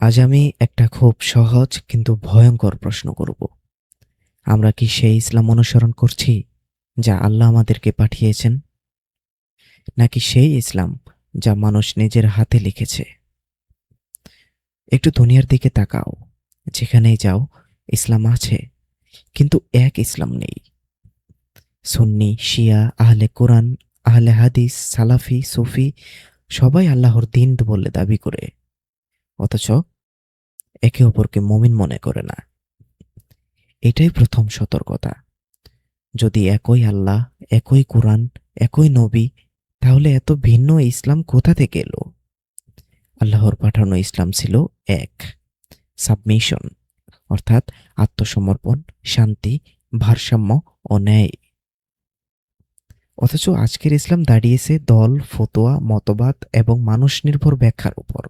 আজ আমি একটা খুব সহজ কিন্তু ভয়ঙ্কর প্রশ্ন করব। আমরা কি সেই ইসলাম অনুসরণ করছি যা আল্লাহ আমাদেরকে পাঠিয়েছেন? নাকি সেই ইসলাম যা মানুষ নিজের হাতে লিখেছে? একটু দুনিয়ার দিকে তাকাও, যেখানেই যাও ইসলাম আছে, কিন্তু এক ইসলাম নেই। সুন্নি, শিয়া, আহলে কোরআন, আহলে হাদিস, সালাফি, সুফি সবাই আল্লাহর দিন বলে দাবি করে। অথচ একে অপরকে মমিন মনে করে না। এটাই প্রথম সতর্কতা। যদি একই আল্লাহ, একই কোরআন, একই নবী, তাহলে এত ভিন্ন ইসলাম কোথা থেকে এলো? আল্লাহর পাঠানো ইসলাম ছিল এক। সাবমিশন, অর্থাৎ আত্মসমর্পণ, শান্তি, ভারসাম্য ও ন্যায়। অথচ আজকের ইসলাম দাঁড়িয়েছে দল, ফতোয়া, মতবাদ এবং মানুষ নির্ভর ব্যাখ্যার উপর।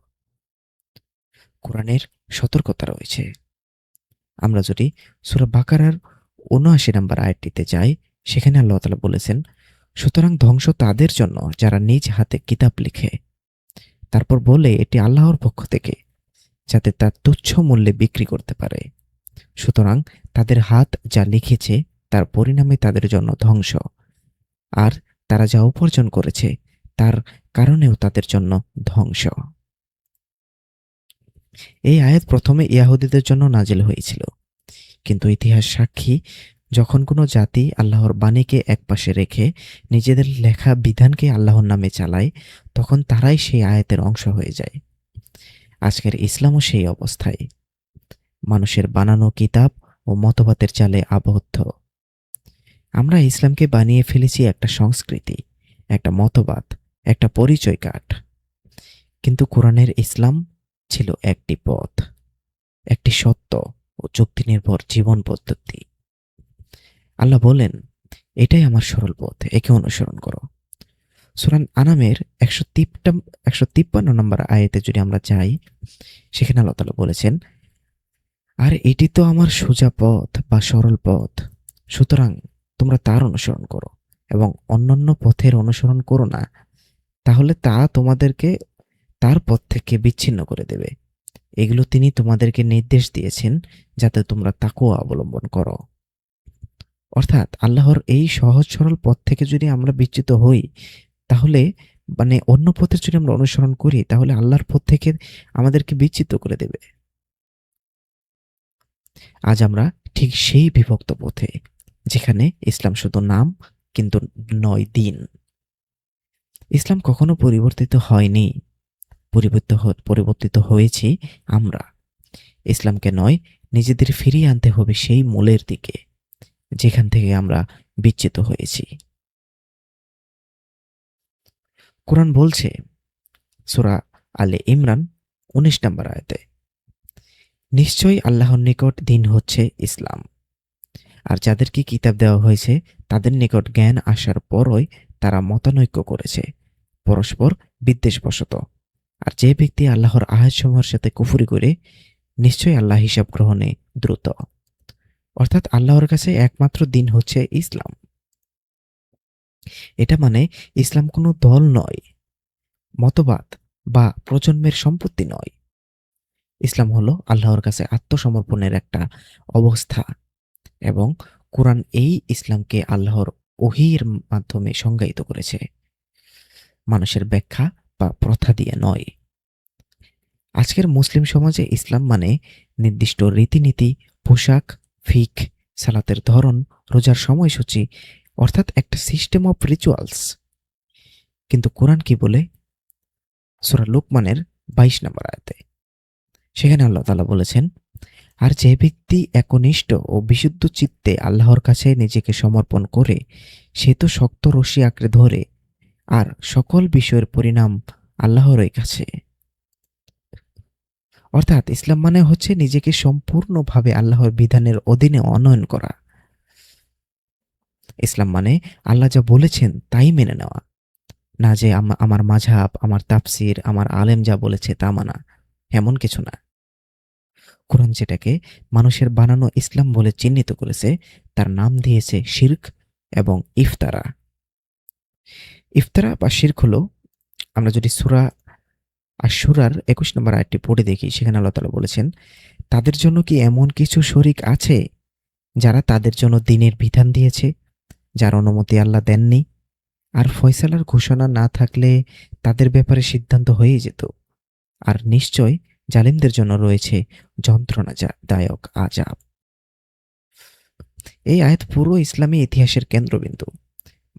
কোরআনের সতর্কতা রয়েছে। আমরা যদি সুরা বাকারার উনআশি নম্বর আয়াতটিতে যাই, সেখানে আল্লাহ তালা বলেছেন, সুতরাং ধ্বংস তাদের জন্য যারা নিজ হাতে কিতাব লিখে। তারপর বলে, এটি আল্লাহর পক্ষ থেকে, যাতে তার তুচ্ছ মূল্যে বিক্রি করতে পারে। সুতরাং তাদের হাত যা লিখেছে, তার পরিণামে তাদের জন্য ধ্বংস। আর তারা যা উপার্জন করেছে, তার কারণেও তাদের জন্য ধ্বংস। এই আয়াত প্রথমে ইয়াহুদিদের জন্য নাজিল হয়েছিল। কিন্তু ইতিহাস সাক্ষী, যখন কোনো জাতি আল্লাহর বাণীকে একপাশে রেখে নিজেদের লেখা বিধানকে আল্লাহর নামে চালায়, তখন তারাই সেই আয়াতের অংশ হয়ে যায়। আজকের ইসলামও সেই অবস্থায়। মানুষের বানানো কিতাব ও মতবাদের চালে আবদ্ধ। আমরা ইসলামকে বানিয়ে ফেলেছি একটা সংস্কৃতি, একটা মতবাদ, একটা পরিচয় কাঠ। কিন্তু কোরআনের ইসলাম ছিল একটি পথ, একটি সত্য ও চুক্তি নির্ভর জীবন পদ্ধতি। আল্লাহ বলেন, এটাই আমার সরল পথ, একে অনুসরণ করো। সুরান আনামের একশো তিপ্টা একশো তিপ্পান্ন নম্বর আয়াতে যদি আমরা যাই, সেখানে আল্লাহ তালা বলেছেন, আর এটি তো আমার সোজা পথ বা সরল পথ। সুতরাং তোমরা তার অনুসরণ করো এবং অন্যান্য পথের অনুসরণ করো না। তাহলে তা তোমাদেরকে তার পথ থেকে বিচ্ছিন্ন করে দেবে। এগুলো তিনি তোমাদেরকে নির্দেশ দিয়েছেন যাতে তোমরা তাকেও অবলম্বন করো। অর্থাৎ আল্লাহর এই সহজ সরল পথ থেকে যদি আমরা বিচ্যুত হই, তাহলে মানে অন্য পথে যদি আমরা অনুসরণ করি, তাহলে আল্লাহর পথ থেকে আমাদেরকে বিচ্যুত করে দেবে। আজ আমরা ঠিক সেই বিভক্ত পথে, যেখানে ইসলাম শুধু নাম কিন্তু নয় দিন। ইসলাম কখনো পরিবর্তিত হয়নি। পরিবর্তিত পরিবর্তিত হয়েছি আমরা। ইসলামকে নয়, নিজেদের ফিরিয়ে আনতে হবে সেই মূলের দিকে, যেখান থেকে আমরা বিচ্ছিত হয়েছি। কোরআন বলছে, সুরা আলে ইমরান, উনিশ নম্বর আয়তে, নিশ্চয়ই আল্লাহর নিকট দিন হচ্ছে ইসলাম। আর যাদেরকে কিতাব দেওয়া হয়েছে, তাদের নিকট জ্ঞান আসার পরই তারা মতানৈক্য করেছে। পরস্পর বিদ্বেষবশত। আর যে ব্যক্তি আল্লাহর আয়াতসমূহের সাথে কুফুরি করে, নিশ্চয়ই আল্লাহ হিসাব গ্রহণে দ্রুত। অর্থাৎ আল্লাহর কাছে একমাত্র দিন হচ্ছে ইসলাম। এটা মানে ইসলাম কোনো দল নয়, মতবাদ বা প্রজন্মের সম্পত্তি নয়। ইসলাম হলো আল্লাহর কাছে আত্মসমর্পণের একটা অবস্থা এবং কোরআন এই ইসলামকে আল্লাহর ওহির মাধ্যমে সংজ্ঞায়িত করেছে। মানুষের ব্যাখ্যা বা প্রথা দিয়ে নয়। আজকের মুসলিম সমাজে ইসলাম মানে নির্দিষ্ট রীতিনীতি, পোশাক, ফিক, সালাতের ধরন, রোজার সময়সূচি, অর্থাৎ একটা সিস্টেম অফ রিচুয়ালস কিন্তু কোরআন কি বলে? সুরা লোকমানের বাইশ নম্বর আয়তে। সেখানে আল্লাহ তালা বলেছেন, আর যে ব্যক্তি একনিষ্ঠ ও বিশুদ্ধ চিত্তে আল্লাহর কাছে নিজেকে সমর্পণ করে, সে তো শক্ত রশি আঁকড়ে ধরে। আর সকল বিষয়ের পরিণাম আল্লাহরই কাছে। অর্থাৎ ইসলাম মানে হচ্ছে নিজেকে সম্পূর্ণভাবে আল্লাহর বিধানের অধীনে অনয়ন করা। ইসলাম মানে আল্লাহ যা বলেছেন তাই মেনে নেওয়া। না যে আমার মাঝাব আমার তাফসির, আমার আলেম যা বলেছে তা মানা, এমন কিছু না। কোরআন যেটাকে মানুষের বানানো ইসলাম বলে চিহ্নিত করেছে, তার নাম দিয়েছে শির্ক এবং ইফতারা। ইফতারা বা শির্ক হলো আমরা যদি সুরা আর সুরার একুশ নম্বর আয়টি পড়ে দেখি, সেখানে আল্লাহ তালা বলেছেন, তাদের জন্য কি এমন কিছু শরিক আছে যারা তাদের জন্য দিনের বিধান দিয়েছে, যার অনুমতি আল্লাহ দেননি? আর ফয়সালার ঘোষণা না থাকলে তাদের ব্যাপারে সিদ্ধান্ত হয়েই যেত। আর নিশ্চয় জালিমদের জন্য রয়েছে যন্ত্রণাদায়ক আজাব এই আয়াত পুরো ইসলামী ইতিহাসের কেন্দ্রবিন্দু।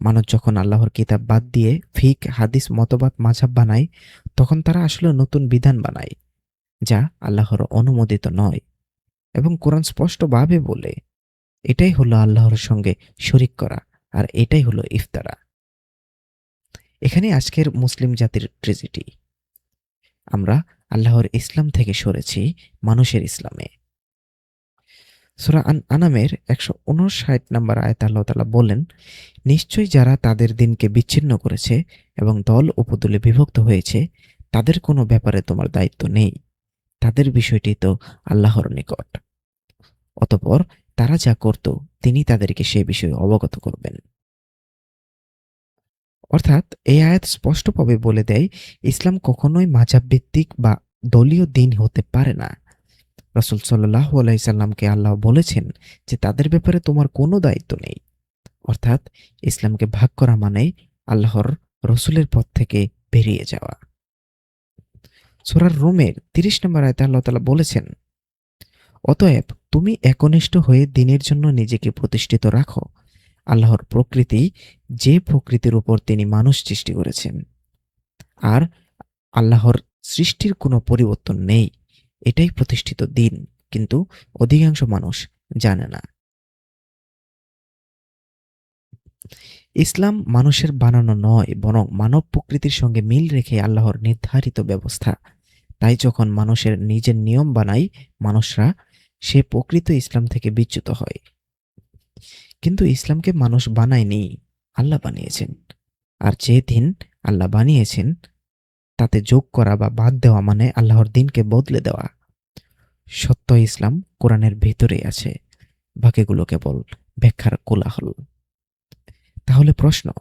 মানুষ যখন আল্লাহর কিতাব বাদ দিয়ে ফিক, হাদিস, মতবাদ, মাঝাব বানায়, তখন তারা আসলে নতুন বিধান বানায়, যা আল্লাহর অনুমোদিত নয়। এবং কোরআন স্পষ্টভাবে বলে, এটাই হলো আল্লাহর সঙ্গে শরিক করা, আর এটাই হলো ইফতারা। এখানে আজকের মুসলিম জাতির ট্রেজিটি আমরা আল্লাহর ইসলাম থেকে সরেছি মানুষের ইসলামে। সুরা আন আনামের একশো উনষাট নম্বর আয়ত আল্লাহ তালা বলেন, নিশ্চয়ই যারা তাদের দিনকে বিচ্ছিন্ন করেছে এবং দল উপদলে বিভক্ত হয়েছে, তাদের কোনো ব্যাপারে তোমার দায়িত্ব নেই। তাদের বিষয়টি তো আল্লাহর নিকট। অতপর তারা যা করত, তিনি তাদেরকে সে বিষয়ে অবগত করবেন। অর্থাৎ এই আয়াত স্পষ্টভাবে বলে দেয়, ইসলাম কখনোই মাঝাব ভিত্তিক বা দলীয় দিন হতে পারে না। রসুল সাল্লাহ আলাইসাল্লামকে আল্লাহ বলেছেন যে তাদের ব্যাপারে তোমার কোনো দায়িত্ব নেই। অর্থাৎ ইসলামকে ভাগ করা মানে আল্লাহর রসুলের পথ থেকে বেরিয়ে যাওয়া। সোরার রোমের তিরিশ নম্বর আয়তে আল্লাহ তালা বলেছেন, অতএব তুমি একনিষ্ঠ হয়ে দিনের জন্য নিজেকে প্রতিষ্ঠিত রাখো। আল্লাহর প্রকৃতি যে প্রকৃতির উপর তিনি মানুষ সৃষ্টি করেছেন। আর আল্লাহর সৃষ্টির কোনো পরিবর্তন নেই। এটাই প্রতিষ্ঠিত দিন, কিন্তু অধিকাংশ মানুষ জানে না। ইসলাম মানুষের বানানো নয়, বরং মানব প্রকৃতির সঙ্গে মিল রেখে আল্লাহর নির্ধারিত ব্যবস্থা। তাই যখন মানুষের নিজের নিয়ম বানায় মানুষরা সে প্রকৃত ইসলাম থেকে বিচ্যুত হয়। কিন্তু ইসলামকে মানুষ বানায়নি, আল্লাহ বানিয়েছেন। আর যে দিন আল্লাহ বানিয়েছেন তাতে যোগ করা বা বাদ দেওয়া মানে আল্লাহর দিনকে বদলে দেওয়া। সত্য ইসলাম কোরআনের ভেতরে আছে। বাকিগুলো কেবল ব্যাখ্যার কোলাহল। তাহলে প্রশ্ন,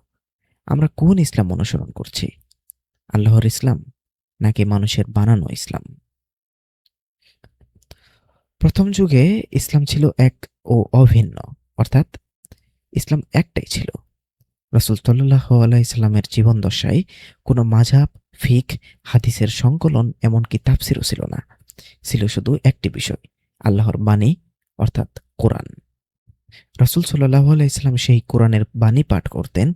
আমরা কোন ইসলাম অনুসরণ করছি? আল্লাহর ইসলাম নাকি মানুষের বানানো ইসলাম? প্রথম যুগে ইসলাম ছিল এক ও অভিন্ন, অর্থাৎ ইসলাম একটাই ছিল। রসুল সাল্লাহ আলাইসাল্লামের জীবন দশায় কোনো মাঝাব ফিক, হাদিসের সংকলন এমনকি তাফসিরও ছিল না। ছিল শুধু একটি বিষয়, আল্লাহর বাণী, অর্থাৎ কোরআন। রাসুল সাল্লাহ আলাইসাল্লাম সেই কোরআনের বাণী পাঠ করতেন,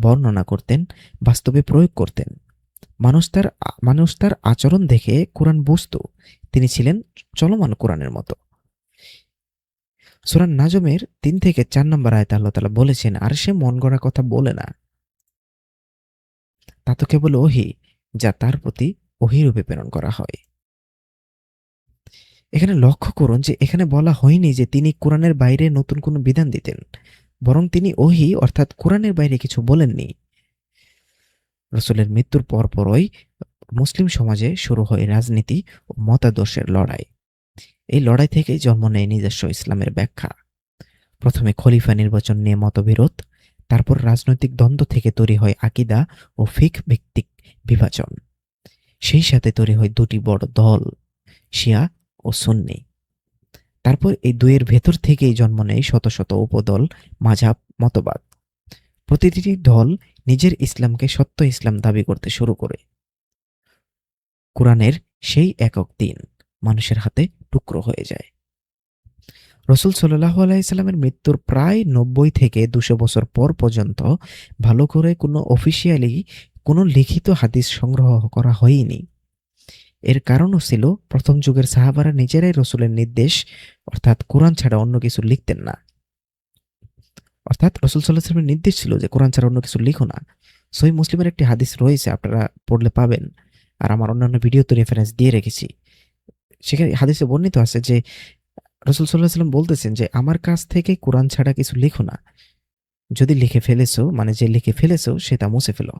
বর্ণনা করতেন, বাস্তবে প্রয়োগ করতেন। মানুষ তার মানুষ তার আচরণ দেখে কোরআন বুঝত, তিনি ছিলেন চলমান কোরআনের মতো। সুরান নাজমের তিন থেকে চার নম্বর আয়তা আল্লাহ তালা বলেছেন, আর সে মন গড়া কথা বলে না। তা তো কেবল ওহি যা তার প্রতি ওহিরূপে প্রেরণ করা হয়। এখানে লক্ষ্য করুন যে এখানে বলা হয়নি যে তিনি কোরআনের বাইরে নতুন কোনো বিধান দিতেন, বরং তিনি ওহি, অর্থাৎ কোরআনের বাইরে কিছু বলেননি। রসুলের মৃত্যুর পর পরই মুসলিম সমাজে শুরু হয় রাজনীতি ও মতাদর্শের লড়াই। এই লড়াই থেকেই জন্ম নেয় নিজস্ব ইসলামের ব্যাখ্যা। প্রথমে খলিফা নির্বাচন নিয়ে মতবিরোধ, তারপর রাজনৈতিক দ্বন্দ্ব থেকে তৈরি হয় আকিদা ও ফিক ভিত্তিক বিভাজন। সেই সাথে তৈরি হয় দুটি বড় দল, শিয়া ও সুন্নি। তারপর এই দুইয়ের ভেতর থেকেই জন্ম নেয় শত শত উপদল, মাঝাব, মতবাদ। প্রতিটি দল নিজের ইসলামকে সত্য ইসলাম দাবি করতে শুরু করে। কোরআনের সেই একক দিন মানুষের হাতে টুকরো হয়ে যায়। রসুল সাল্লাহ আলাইসাল্লামের মৃত্যুর প্রায় নব্বই থেকে দুশো বছর পর পর্যন্ত ভালো করে কোনো অফিসিয়ালি কোনো লিখিত হাদিস সংগ্রহ করা হয়নি। এর কারণও ছিল, প্রথম যুগের সাহাবারা নিজেরাই রসুলের নির্দেশ, অর্থাৎ কোরআন ছাড়া অন্য কিছু লিখতেন না। অর্থাৎ রসুল সাল্লাহ সাল্লামের নির্দেশ ছিল যে কোরআন ছাড়া অন্য কিছু লিখো না। সই মুসলিমের একটি হাদিস রয়েছে, আপনারা পড়লে পাবেন। আর আমার অন্যান্য ভিডিওতে রেফারেন্স দিয়ে রেখেছি। সেখানে হাদিসে বর্ণিত আছে যে, রসুল সাল্লাহ সাল্লাম বলতেছেন যে, আমার কাছ থেকে কোরআন ছাড়া কিছু লিখো না। যদি লিখে ফেলেছো মানে যে লিখে ফেলেছো, সেটা মুছে ফেলো।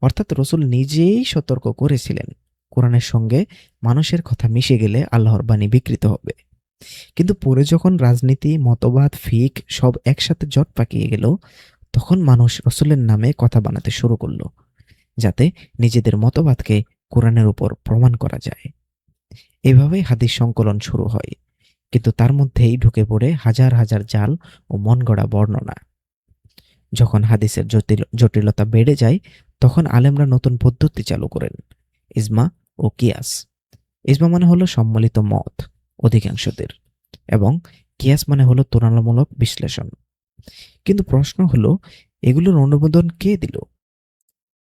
অর্থাৎ রসুল নিজেই সতর্ক করেছিলেন। কোরআনের সঙ্গে মানুষের কথা মিশে গেলে আল্লাহর বাণী বিকৃত হবে। কিন্তু পরে যখন রাজনীতি, মতবাদ, ফিক সব একসাথে জট পাকিয়ে গেল, তখন মানুষ রসুলের নামে কথা বানাতে শুরু করল, যাতে নিজেদের মতবাদকে কোরআনের উপর প্রমাণ করা যায়। এভাবে হাদিস সংকলন শুরু হয়, কিন্তু তার মধ্যেই ঢুকে পড়ে হাজার হাজার জাল ও মন গড়া বর্ণনা। যখন হাদিসের জটিল, জটিলতা বেড়ে যায় তখন আলেমরা নতুন পদ্ধতি চালু করেন, ইজমা ও কিয়াস। ইজমা মানে হলো সম্মিলিত মত, অধিকাংশদের, এবং কিয়াস মানে হলো তুলনামূলক বিশ্লেষণ। কিন্তু প্রশ্ন হলো, এগুলোর অনুমোদন কে দিল?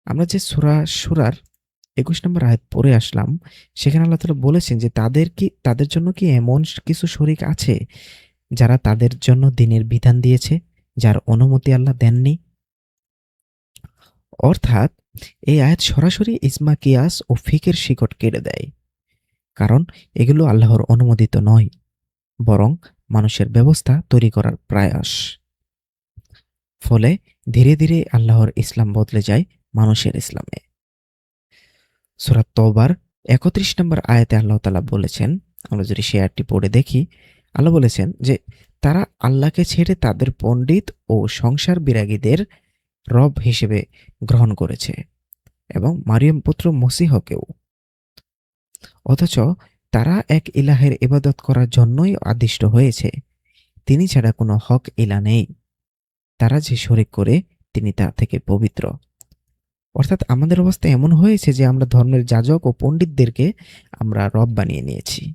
আমরা যে সুরা সুরার একুশ নম্বর আয়াত পড়ে আসলাম, সেখানে আল্লাহ তালা বলেছেন যে তাদের কি, তাদের জন্য কি এমন কিছু শরিক আছে যারা তাদের জন্য দিনের বিধান দিয়েছে, যার অনুমতি আল্লাহ দেননি? অর্থাৎ, এই আয়াত সরাসরি ইসমা কিয়াস ও ফিকের শিকট কেড়ে দেয়। কারণ, এগুলো আল্লাহর অনুমোদিত নয়, বরং মানুষের ব্যবস্থা তৈরি করার প্রয়াস। ফলে ধীরে ধীরে আল্লাহর ইসলাম বদলে যায় মানুষের ইসলামে। সুরাত তওবার একত্রিশ নম্বর আয়াতে আল্লাহ তালা বলেছেন, আমরা যদি সে আয়াতটি পড়ে দেখি, আল্লাহ বলেছেন যে, তারা আল্লাহকে ছেড়ে তাদের পণ্ডিত ও সংসার বিরাগীদের রব হিসেবে গ্রহণ করেছে এবং মারিয়াম পুত্র মসিহকেও। অথচ তারা এক ইলাহের ইবাদত করার জন্যই আদিষ্ট হয়েছে, তিনি ছাড়া কোনো হক ইলা নেই। তারা যে শরিক করে, তিনি তা থেকে পবিত্র। অর্থাৎ আমাদের অবস্থা এমন হয়েছে যে আমরা ধর্মের যাজক ও পণ্ডিতদেরকে আমরা রব বানিয়ে নিয়েছি।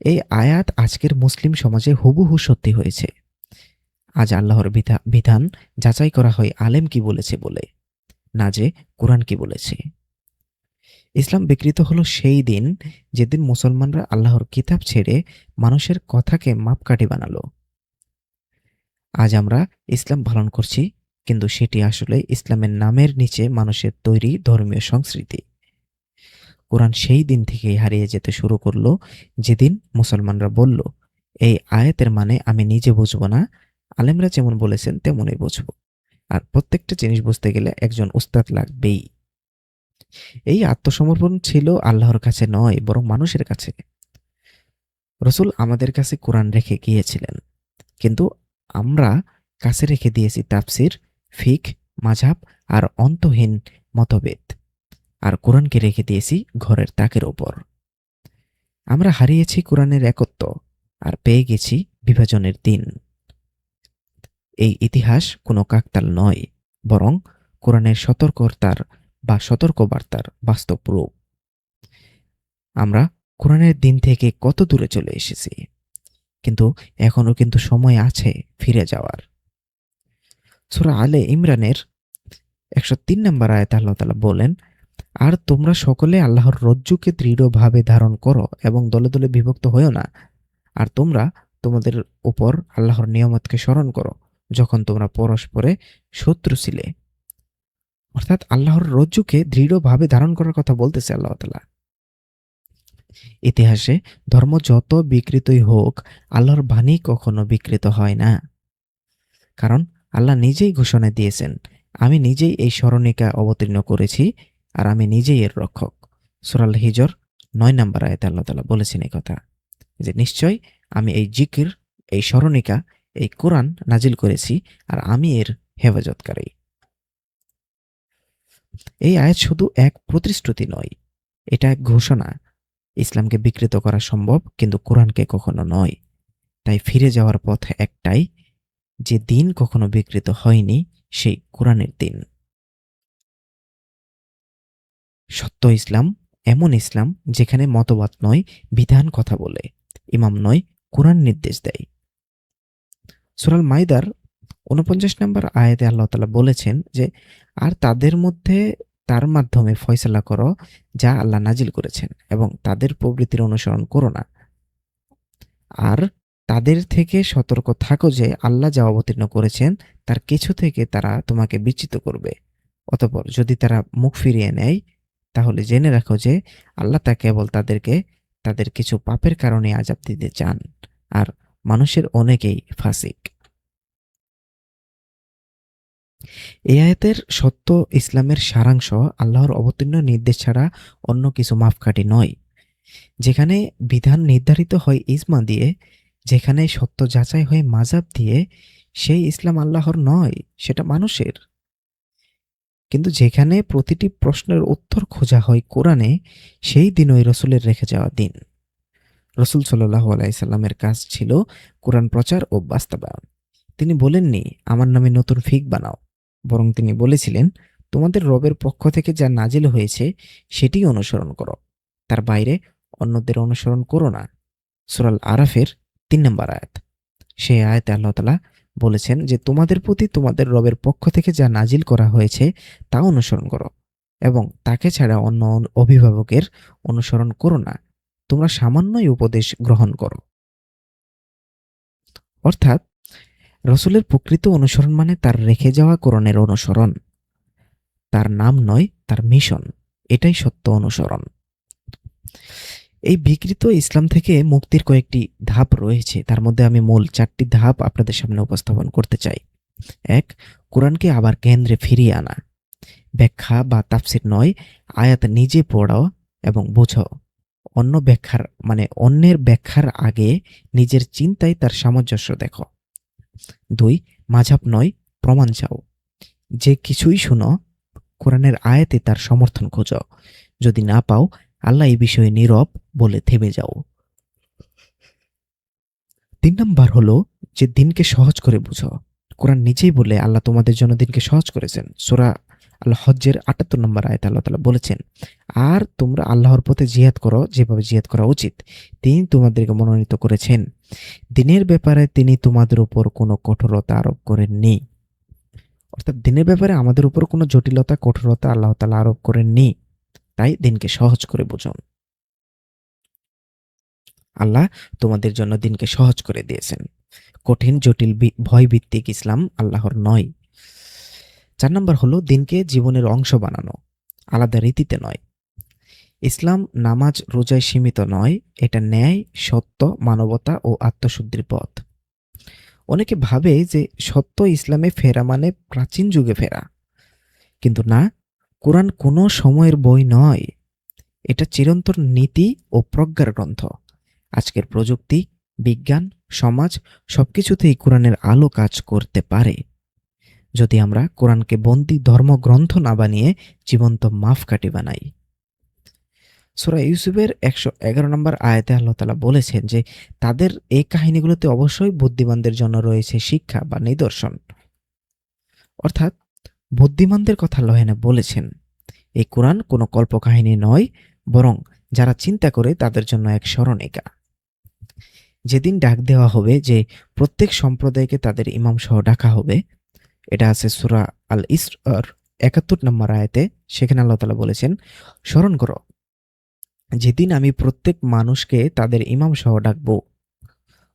এই আয়াত আজকের মুসলিম সমাজে হুবহু সত্যি হয়েছে। আজ আল্লাহর বিধান যাচাই করা হয় আলেম কি বলেছে বলে, না যে কোরআন কি বলেছে। ইসলাম বিকৃত হলো সেই দিন যেদিন মুসলমানরা আল্লাহর কিতাব ছেড়ে মানুষের কথাকে মাপকাঠি বানালো। আজ আমরা ইসলাম পালন করছি, কিন্তু সেটি আসলে ইসলামের নামের নিচে মানুষের তৈরি ধর্মীয় সংস্কৃতি। কোরআন সেই দিন থেকেই হারিয়ে যেতে শুরু করল, যেদিন মুসলমানরা বলল, এই আয়াতের মানে আমি নিজে বুঝব না আলেমরা যেমন বলেছেন, তেমনই বুঝব। আর প্রত্যেকটা জিনিস বুঝতে গেলে একজন উস্তাদ লাগবেই। এই আত্মসমর্পণ ছিল আল্লাহর কাছে নয়, বরং মানুষের কাছে। রসুল আমাদের কাছে কোরআন রেখে গিয়েছিলেন। কিন্তু আমরা কাছে রেখে দিয়েছি তাফসির, ফিক মাঝাব আর অন্তহীন মতভেদ। আর কোরআনকে রেখে দিয়েছি ঘরের তাকের ওপর আমরা হারিয়েছি কোরআনের একত্ব আর পেয়ে গেছি বিভাজনের দিন। এই ইতিহাস কোনো কাকতাল নয়, বরং কোরআনের সতর্কতার বা সতর্কবার্তার বাস্তব রূপ। আমরা কোরআনের দিন থেকে কত দূরে চলে এসেছি, কিন্তু এখনও কিন্তু সময় আছে ফিরে যাওয়ার। সুরা আলে ইমরানের একশো তিন নম্বর আয়ত আল্লাহ তালা বলেন, আর তোমরা সকলে আল্লাহর রজ্জুকে দৃঢ়ভাবে ধারণ করো এবং দলে দলে বিভক্ত হয়েও না। আর তোমরা তোমাদের উপর আল্লাহর নিয়ামতকে স্মরণ করো। যখন তোমরা পরস্পরে শত্রু ছিলে। অর্থাৎ আল্লাহর রজ্জুকে দৃঢ়ভাবে ধারণ করার কথা বলতেছে আল্লাহ তালা ইতিহাসে ধর্ম যত বিকৃতই হোক, আল্লাহর বাণী কখনো বিকৃত হয় না। কারণ আল্লাহ নিজেই ঘোষণা দিয়েছেন, আমি নিজেই এই স্মরণিকা অবতীর্ণ করেছি আর আমি নিজেই এর রক্ষক। সুরাল হিজর নয় নম্বর আয়তে আল্লাহ তালা বলেছেন এই কথা যে নিশ্চয় আমি এই জিকির, এই স্মরণিকা এই কোরআন নাজিল করেছি আর আমি এর হেফাজতকারী। এই আয়াত শুধু এক প্রতিশ্রুতি নয়, এটা এক ঘোষণা। ইসলামকে বিকৃত করা সম্ভব, কিন্তু কোরআনকে কখনো নয়। তাই ফিরে যাওয়ার পথ একটাই, যে দিন কখনো বিকৃত হয়নি, সেই কোরআনের দিন। সত্য ইসলাম এমন ইসলাম যেখানে মতবাদ নয়, বিধান কথা বলে। ইমাম নয়, কোরআন নির্দেশ দেয়। সুরাল মাইদার উনপঞ্চাশ নম্বর আয়াতে আল্লাহ তালা বলেছেন যে, আর তাদের মধ্যে তার মাধ্যমে ফয়সলা করো যা আল্লাহ নাজিল করেছেন এবং তাদের প্রবৃত্তির অনুসরণ করো না। আর তাদের থেকে সতর্ক থাকো যে, আল্লাহ যা অবতীর্ণ করেছেন, তার কিছু থেকে তারা তোমাকে বিচ্ছিত করবে। অতপর যদি তারা মুখ ফিরিয়ে নেয়, তাহলে জেনে রাখো যে, আল্লাহ তা কেবল তাদেরকে, তাদের কিছু পাপের কারণে আজাব দিতে চান। আর মানুষের অনেকেই ফাসিক। এ আয়াতের সত্য ইসলামের সারাংশ আল্লাহর অবতীর্ণ নির্দেশ ছাড়া অন্য কিছু মাপকাঠি নয়। যেখানে বিধান নির্ধারিত হয় ইজমা দিয়ে, যেখানে সত্য যাচাই হয় মাজাব দিয়ে, সেই ইসলাম আল্লাহর নয়, সেটা মানুষের। কিন্তু যেখানে প্রতিটি প্রশ্নের উত্তর খোঁজা হয় কোরআনে, সেই দিন ওই রসুলের রেখে যাওয়া দিন। রসুল সাল্লাহ আলাইসাল্লামের কাজ ছিল কোরআন প্রচার ও বাস্তবায়ন। তিনি বলেননি, আমার নামে নতুন ফিক বানাও। বরং তিনি বলেছিলেন, তোমাদের রবের পক্ষ থেকে যা নাজিল হয়েছে সেটি অনুসরণ করো। তার বাইরে অন্যদের অনুসরণ করো না। সুরাল আরাফের তিন নম্বর আয়াত। সেই আয়াতে আল্লাহ তালা বলেছেন যে, তোমাদের প্রতি তোমাদের রবের পক্ষ থেকে যা নাজিল করা হয়েছে, তা অনুসরণ করো এবং তাকে ছাড়া অন্য অভিভাবকের অনুসরণ করো না। তোমরা সামান্যই উপদেশ গ্রহণ করো। অর্থাৎ, রসুলের প্রকৃত অনুসরণ মানে তার রেখে যাওয়া কোরণের অনুসরণ। তার নাম নয়, তার মিশন। এটাই সত্য অনুসরণ। এই বিকৃত ইসলাম থেকে মুক্তির কয়েকটি ধাপ রয়েছে। তার মধ্যে আমি মূল চারটি ধাপ আপনাদের সামনে উপস্থাপন করতে চাই। এক, কোরআনকে আবার কেন্দ্রে ফিরিয়ে আনা। ব্যাখ্যা বা তাফসির নয়, আয়াত নিজে পড়াও এবং বোঝাও। অন্য ব্যাখ্যার মানে অন্যের ব্যাখ্যার আগে নিজের চিন্তায় তার সামঞ্জস্য দেখো। দুই, মাঝাব নয়, প্রমাণ চাও। যে কিছুই শুনো, কোরআনের আয়াতে তার সমর্থন খোঁজো। যদি না পাও, আল্লাহ এই বিষয়ে নীরব বলে থেমে যাও। তিন নম্বর হলো যে দিনকে সহজ করে বুঝো। কোরআন নিজেই বলে, আল্লাহ তোমাদের জন্য দিনকে সহজ করেছেন। সোরা আল্লাহ হজ্জের আটাত্তর নম্বর আয়ত আল্লাহ তালা বলেছেন, আর তোমরা আল্লাহর পথে জিহাদ করো, যেভাবে জিহাদ করা উচিত, তিনি তোমাদেরকে মনোনীত করেছেন। দিনের ব্যাপারে তিনি তোমাদের উপর কোনো কঠোরতা আরোপ করেননি। অর্থাৎ দিনের ব্যাপারে আমাদের উপর কোনো জটিলতা, কঠোরতা আল্লাহ তালা আরোপ করেননি। তাই দিনকে সহজ করে বুঝুন। আল্লাহ তোমাদের জন্য দিনকে সহজ করে দিয়েছেন। কঠিন, জটিল ভয় ভিত্তিক ইসলাম আল্লাহর নয়। চার নম্বর হলো দিনকে জীবনের অংশ বানানো, আলাদা রীতিতে নয়। ইসলাম নামাজ রোজায় সীমিত নয়, এটা ন্যায়, সত্য, মানবতা ও আত্মশুদ্ধির পথ। অনেকে ভাবে যে সত্য ইসলামে ফেরা মানে প্রাচীন যুগে ফেরা। কিন্তু না, কোরআন কোনো সময়ের বই নয়। এটা চিরন্তর নীতি ও প্রজ্ঞার গ্রন্থ। আজকের প্রযুক্তি, বিজ্ঞান, সমাজ সবকিছুতেই কোরআনের আলো কাজ করতে পারে। যদি আমরা কোরআনকে বন্দি ধর্মগ্রন্থ না বানিয়ে জীবন্ত মাফকাঠি বানাই। সুরা ইউসুফের একশো এগারো নম্বর আয়াতে আল্লাহ তালা বলেছেন যে, তাদের এই কাহিনীগুলোতে অবশ্যই বুদ্ধিমানদের জন্য রয়েছে শিক্ষা বা নিদর্শন। অর্থাৎ, বুদ্ধিমানদের কথা লহেনে বলেছেন, এই কোরআন কোনো কল্পকাহিনী নয়, বরং যারা চিন্তা করে তাদের জন্য এক স্মরণিকা। যেদিন ডাক দেওয়া হবে যে, প্রত্যেক সম্প্রদায়কে তাদের ইমাম সহ ডাকা হবে এটা আছে সুরা আল ইসর একাত্তর নম্বর আয়তে সেখানে আল্লাহ তালা বলেছেন, স্মরণ করো, যেদিন আমি প্রত্যেক মানুষকে তাদের ইমাম সহ ডাকব,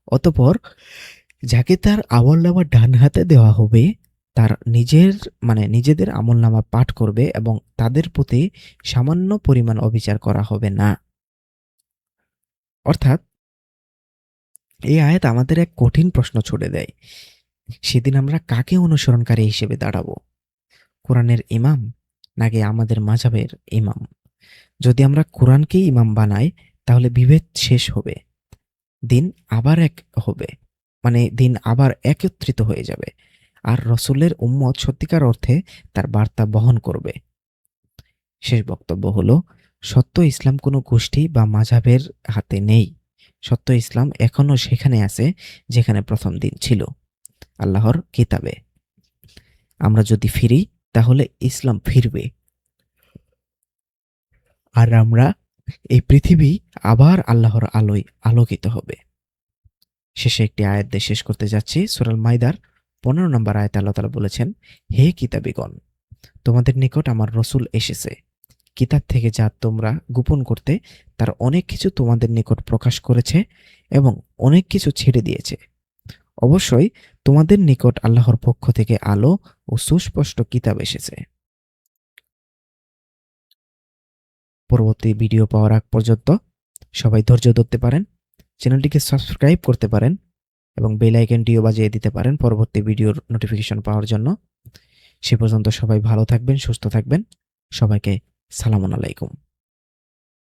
অতপর যাকে তার আওয়াল নামা ডান হাতে দেওয়া হবে, তার নিজের মানে নিজেদের আমল নামা পাঠ করবে এবং তাদের প্রতি সামান্য পরিমাণ অবিচার করা হবে না। অর্থাৎ এই আয়াত আমাদের এক কঠিন প্রশ্ন ছুড়ে দেয়। সেদিন আমরা কাকে অনুসরণকারী হিসেবে দাঁড়াবো? কোরআনের ইমাম নাকি আমাদের মাঝাবের ইমাম? যদি আমরা কোরআনকেই ইমাম বানাই, তাহলে বিভেদ শেষ হবে। দিন আবার এক হবে। মানে দিন আবার একত্রিত হয়ে যাবে। আর রসুলের উম্মত সত্যিকার অর্থে তার বার্তা বহন করবে। শেষ বক্তব্য হলো, সত্য ইসলাম কোনো গোষ্ঠী বা মাঝাবের হাতে নেই। সত্য ইসলাম এখনও সেখানে আছে, যেখানে প্রথম দিন ছিল। আল্লাহর কিতাবে। আমরা যদি ফিরি, তাহলে ইসলাম ফিরবে। আর আমরা এই পৃথিবী আবার আল্লাহর আলোয় আলোকিত হবে। শেষে একটি আয়াত দিয়ে শেষ করতে যাচ্ছি। সুরাল মাইদার পনেরো নম্বর আয়তে আল্লাহ তালা বলেছেন, হে কিতাবিগণ, তোমাদের নিকট আমার রসুল এসেছে। কিতাব থেকে যা তোমরা গোপন করতে, তার অনেক কিছু তোমাদের নিকট প্রকাশ করেছে এবং অনেক কিছু ছেড়ে দিয়েছে। অবশ্যই তোমাদের নিকট আল্লাহর পক্ষ থেকে আলো ও সুস্পষ্ট কিতাব এসেছে। পরবর্তী ভিডিও পাওয়ার আগ পর্যন্ত সবাই ধৈর্য ধরতে পারেন, চ্যানেলটিকে সাবস্ক্রাইব করতে পারেন এবং বেল আইকনটিও বাজিয়ে দিতে পারেন পরবর্তী ভিডিওর নোটিফিকেশন পাওয়ার জন্য। সে পর্যন্ত সবাই ভালো থাকবেন, সুস্থ থাকবেন। সবাইকে সালামুন আলাইকুম।